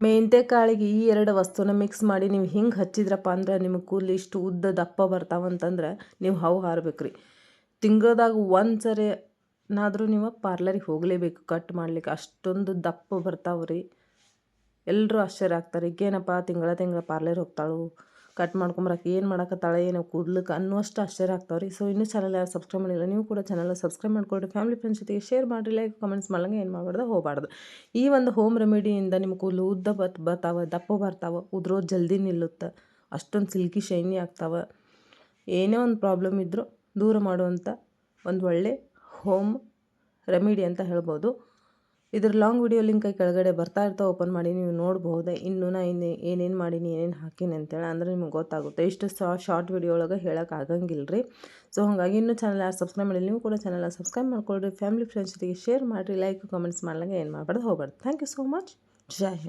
ಮೆಂತ್ಯ ಕಾಳಿಗೆ ಈ ಎರಡು ವಸ್ತುನ ಮಿಕ್ಸ್ ಮಾಡಿ ನೀವು ಹಿಂಗೆ ಹಚ್ಚಿದ್ರಪ್ಪ ಅಂದ್ರೆ ನಿಮಗೆ ಕೂದಲು ಇಷ್ಟು ಉದ್ದ ದಪ್ಪ ಬರ್ತಾವಂತಂದ್ರೆ ನೀವು ಹಾವು ಹಾರಬೇಕ್ರಿ. ತಿಂಗಳದಾಗ ಒಂದು ಸರಿ ನಾದರೂ ನೀವು ಪಾರ್ಲರಿಗೆ ಹೋಗಲೇಬೇಕು ಕಟ್ ಮಾಡ್ಲಿಕ್ಕೆ. ಅಷ್ಟೊಂದು ದಪ್ಪ ಬರ್ತಾವ್ರಿ. ಎಲ್ಲರೂ ಆಶ್ಚರ್ಯ ಆಗ್ತಾರೆ ಈಗೇನಪ್ಪ ತಿಂಗಳ ತಿಂಗಳ ಪಾರ್ಲರ್ ಹೋಗ್ತಾಳು? ಕಟ್ ಮಾಡ್ಕೊಂಬರಕ್ಕೆ ಏನು ಮಾಡಕತ್ತಾಳೆ, ಏನೋ ಕೂದ್ಲಕ್ಕೆ ಅನ್ನುವಷ್ಟು ಆಶ್ಚರ್ಯ ಆಗ್ತಾವ್ರಿ. ಸೊ ಇನ್ನೂ ಚಾನಲ್ ಯಾರು ಸಬ್ಸ್ಕ್ರೈಬ್ ಮಾಡಿಲ್ಲ, ನೀವು ಕೂಡ ಚಾನಲ್ ಸಬ್ಸ್ಕ್ರೈಬ್ ಮಾಡ್ಕೊಳ್ರಿ. ಫ್ಯಾಮಿಲಿ ಫ್ರೆಂಡ್ಸ್ ಜೊತೆಗೆ ಶೇರ್ ಮಾಡಿರಿ ಲೈಕ್ ಕಮೆಂಟ್ಸ್ ಮಾಡಂಗೆ ಏನು ಮಾಡಬಾರ್ದು, ಹೋಗಬಾರ್ದು. ಈ ಒಂದು ಹೋಮ್ ರೆಮಿಡಿಯಿಂದ ನಿಮ್ಮ ಕೂದಲು ಉದ್ದ ಬತ್ ಬರ್ತಾವೆ ದಪ್ಪ ಬರ್ತಾವೆ, ಉದ್ರೋದು ಜಲ್ದಿ ನಿಲ್ಲುತ್ತೆ, ಅಷ್ಟೊಂದು ಸಿಲ್ಕಿ ಶೈನಿ ಆಗ್ತಾವೆ. ಏನೇ ಒಂದು ಪ್ರಾಬ್ಲಮ್ ಇದ್ದರೂ ದೂರ ಮಾಡುವಂಥ ಒಂದು ಒಳ್ಳೆ ಹೋಮ್ ರೆಮಿಡಿ ಅಂತ ಹೇಳ್ಬೋದು. ಇದ್ರ ಲಾಂಗ್ ವಿಡಿಯೋ ಲಿಂಕ್ ಕೆಳಗಡೆ ಬರ್ತಾ ಇರ್ತಾ ಓಪನ್ ಮಾಡಿ ನೀವು ನೋಡ್ಬೋದು ಇನ್ನು ನಾ ಇನ್ನು ಏನೇನು ಮಾಡೀನಿ, ಏನೇನು ಹಾಕೀನಿ ಅಂತೇಳಿ ಅಂದರೆ ನಿಮ್ಗೆ ಗೊತ್ತಾಗುತ್ತೆ. ಇಷ್ಟು ಶಾರ್ಟ್ ವಿಡಿಯೋ ಒಳಗೆ ಹೇಳೋಕೆ ಆಗಂಗಿಲ್ಲ ರೀ ಸೊ ಹಾಗಾಗಿ ಇನ್ನೂ ಚಾನಲ್ ಯಾರು ಸಬ್ಸ್ಕ್ರೈಬ್ ಮಾಡಿ ನೀವು ಕೂಡ ಚಾನಲ್ ಸಬ್ಸ್ಕ್ರೈಬ್ ಮಾಡ್ಕೊಳ್ರಿ. ಫ್ಯಾಮಿಲಿ ಫ್ರೆಂಡ್ಸ್ ಜೊತೆಗೆ ಶೇರ್ ಮಾಡಿರಿ. ಲೈಕ್ ಕಮೆಂಟ್ಸ್ ಮಾಡಲಂಗೆ ಏನು ಮಾಡಬಾರ್ದು, ಹೋಗ್ಬಾರ್ದು. Thank you so much Jai Hind